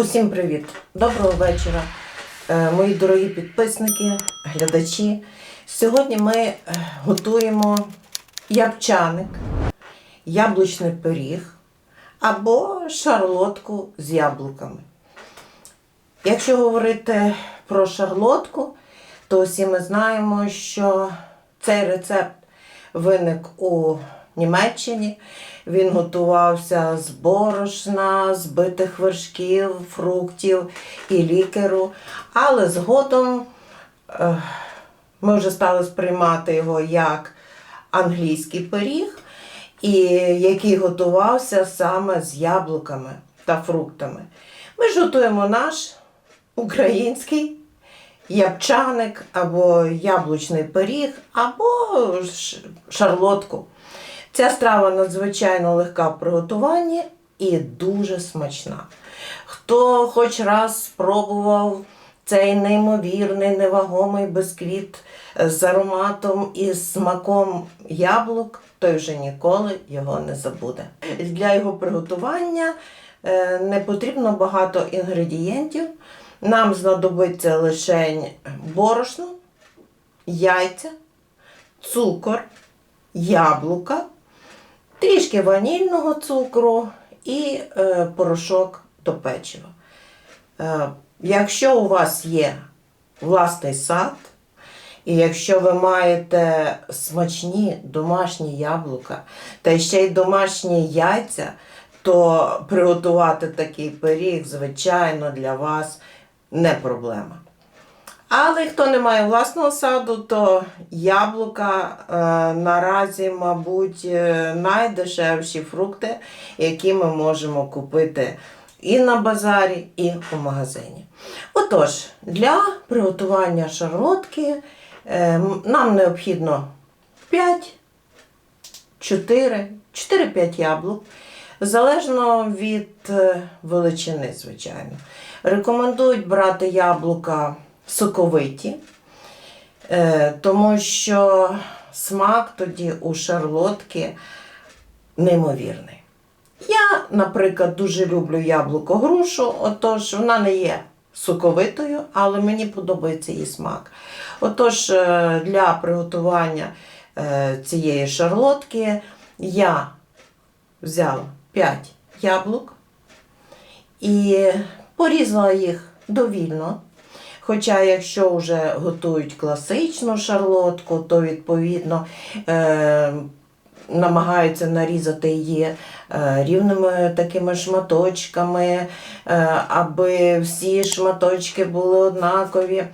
Усім привіт! Доброго вечора, е, мої дорогі підписники, глядачі. Сьогодні ми е, готуємо ябчаник, яблучний пиріг або шарлотку з яблуками. Якщо говорити про шарлотку, то всі ми знаємо, що цей рецепт виник у Німеччині. Він готувався з борошна, збитих вершків, фруктів і лікеру. Але згодом е, ми вже стали сприймати його як англійський пиріг, і який готувався саме з яблуками та фруктами. Ми ж готуємо наш український ябчаник або яблучний пиріг, або шарлотку. Ця страва надзвичайно легка в приготуванні і дуже смачна. Хто хоч раз спробував цей неймовірний, невагомий бисквіт з ароматом і смаком яблук, той вже ніколи його не забуде. Для його приготування е, не потрібно багато інгредієнтів. Нам знадобиться лише борошно, яйця, цукор, яблука, трішки ванільного цукру і е, порошок до печива. Е, якщо у вас є власний сад, і якщо ви маєте смачні домашні яблука та ще й домашні яйця, то приготувати такий пиріг, звичайно, для вас не проблема. Але хто не має власного саду, то яблука е, наразі, мабуть, е, найдешевші фрукти, які ми можемо купити і на базарі, і у магазині. Отож, для приготування шарлотки е, нам необхідно 5, 4, 4-5 яблук, залежно від е, величини, звичайно. Рекомендують брати яблука соковиті, е, тому що смак тоді у шарлотки неймовірний. Я, наприклад, дуже люблю яблуко грушу, отож вона не є соковитою, але мені подобається її смак. Отож, е, для приготування е, цієї шарлотки я взяла 5 яблук і порізала їх довільно. Хоча, якщо вже готують класичну шарлотку, то відповідно е, намагаються нарізати її е, рівними такими шматочками, е, аби всі шматочки були однакові.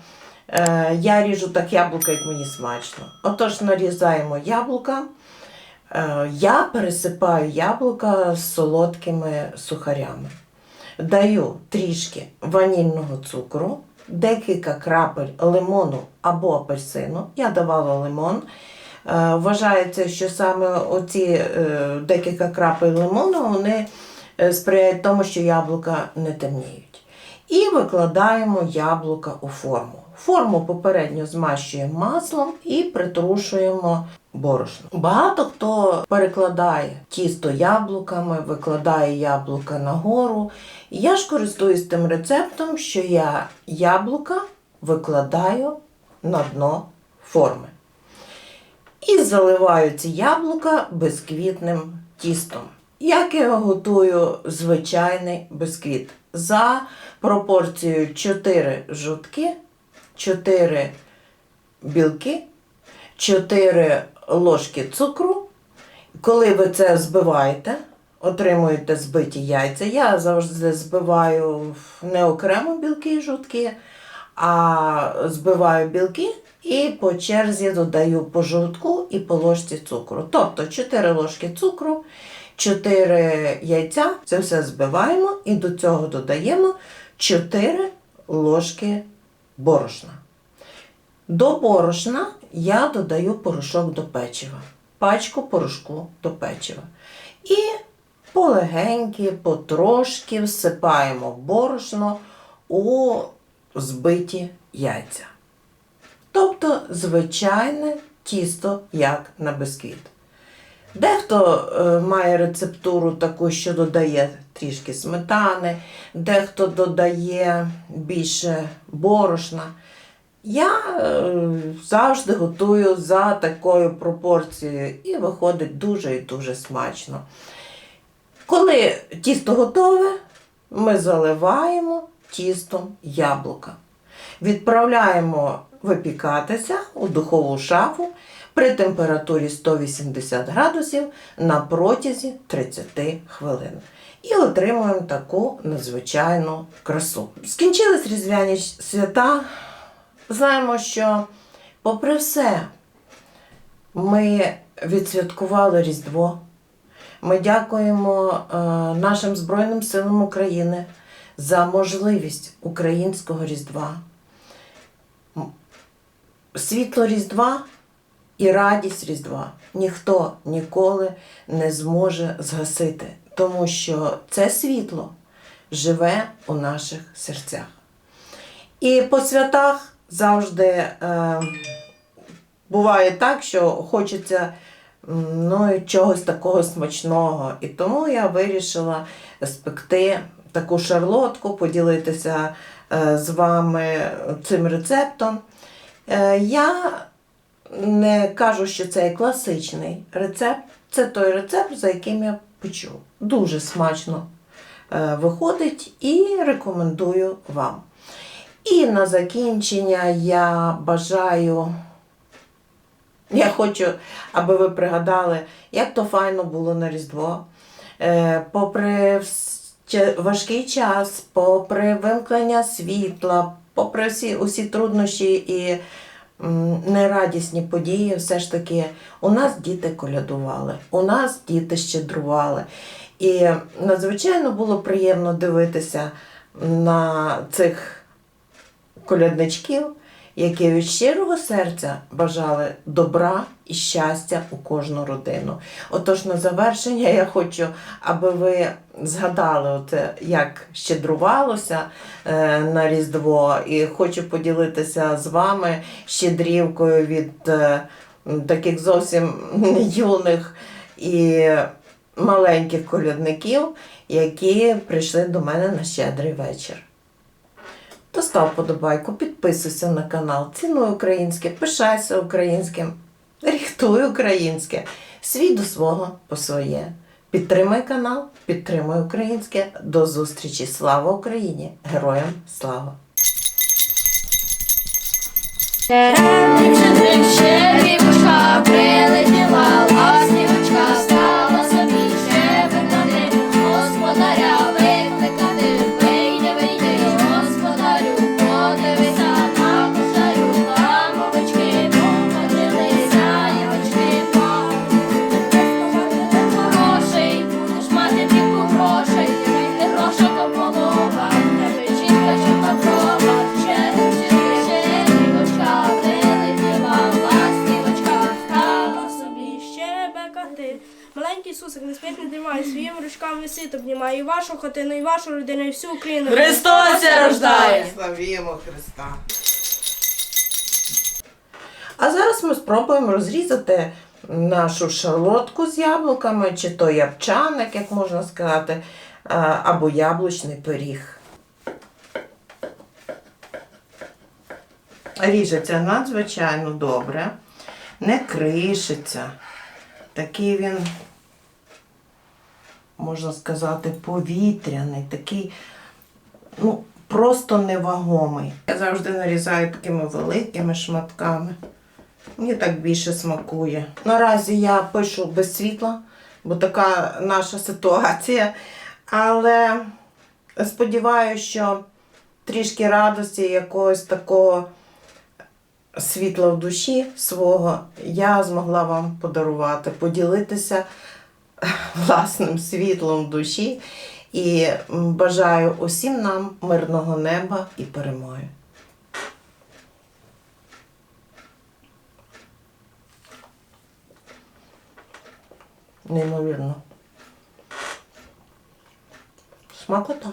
Е, я ріжу так яблука, як мені смачно. Отож, нарізаємо яблука. Е, Я пересипаю яблука з солодкими сухарями. Даю трішки ванільного цукру, декілька крапель лимону або апельсину. Я давала лимон. Е, Вважається, що саме оці е, декілька крапель лимону вони е, сприяють тому, що яблука не темніють. І викладаємо яблука у форму. Форму попередньо змащуємо маслом і притрушуємо борошно. Багато хто перекладає тісто яблуками, викладає яблука нагору. Я ж користуюсь тим рецептом, що я яблука викладаю на дно форми. І заливаю ці яблука безквітним тістом. Як я готую звичайний бисквіт? За пропорцією 4 жовтки, 4 білки, 4 ложки цукру. Коли ви це збиваєте, отримуєте збиті яйця. Я завжди збиваю не окремо білки і жовтки, а збиваю білки і по черзі додаю по жовтку і по ложці цукру. Тобто 4 ложки цукру, 4 яйця, це все збиваємо і до цього додаємо 4 ложки борошна. До борошна я додаю порошок до печива, пачку порошку до печива. І полегеньки, потрошки всипаємо борошно у збиті яйця. Тобто звичайне тісто, як на бисквіт. Дехто е, має рецептуру таку, що додає трішки сметани, дехто додає більше борошна. Я е, завжди готую за такою пропорцією і виходить дуже і дуже смачно. Коли тісто готове, ми заливаємо тістом яблука. Відправляємо випікатися у духову шафу при температурі 180 градусів на протязі 30 хвилин. І отримуємо таку надзвичайну красу. Скінчились різдвяні свята. Знаємо, що, попри все, ми відсвяткували Різдво. Ми дякуємо е, нашим Збройним силам України за можливість українського Різдва. Світло Різдва і радість Різдва ніхто ніколи не зможе згасити, тому що це світло живе у наших серцях. І по святах завжди е, буває так, що хочеться ну, чогось такого смачного. І тому я вирішила спекти таку шарлотку, поділитися е, з вами цим рецептом. Е, я не кажу, що це класичний рецепт. Це той рецепт, за яким я печу. Дуже смачно е, виходить і рекомендую вам. І на закінчення я бажаю, я хочу, аби ви пригадали, як то файно було на Різдво. Е, Попри важкий час, попри вимкнення світла, попри всі усі труднощі і нерадісні події, все ж таки у нас діти колядували, у нас діти щедрували. І надзвичайно було приємно дивитися на цих колядничків, які від щирого серця бажали добра і щастя у кожну родину. Отож, на завершення я хочу, аби ви згадали, оце, як щедрувалося е, на Різдво, і хочу поділитися з вами щедрівкою від е, таких зовсім юних і маленьких колядників, які прийшли до мене на щедрий вечір. То став подобайку, підписуйся на канал, цінуй українське, пишайся українським, ріхтуй українське, свій до свого по своє. Підтримай канал, підтримуй українське. До зустрічі! Слава Україні! Героям слава! Щедрівочка, прилетіла ластівочка, Маленький Ісусик не спить, не тримає, своїми ручками висить, обнімає і вашу хатину, і вашу родину, і всю Україну. Христос ся рождає! Славімо Христа! А зараз ми спробуємо розрізати нашу шарлотку з яблуками, чи то ябчаник, як можна сказати, або яблучний пиріг. Ріжеться надзвичайно добре, не кришиться. Такий він, можна сказати, повітряний, такий ну, просто невагомий. Я завжди нарізаю такими великими шматками. Мені так більше смакує. Наразі я пишу без світла, бо така наша ситуація. Але сподіваюся, що трішки радості, якогось такого світла в душі свого я змогла вам подарувати, поділитися власним світлом душі. І бажаю усім нам мирного неба і перемоги. Неймовірно. Смакота.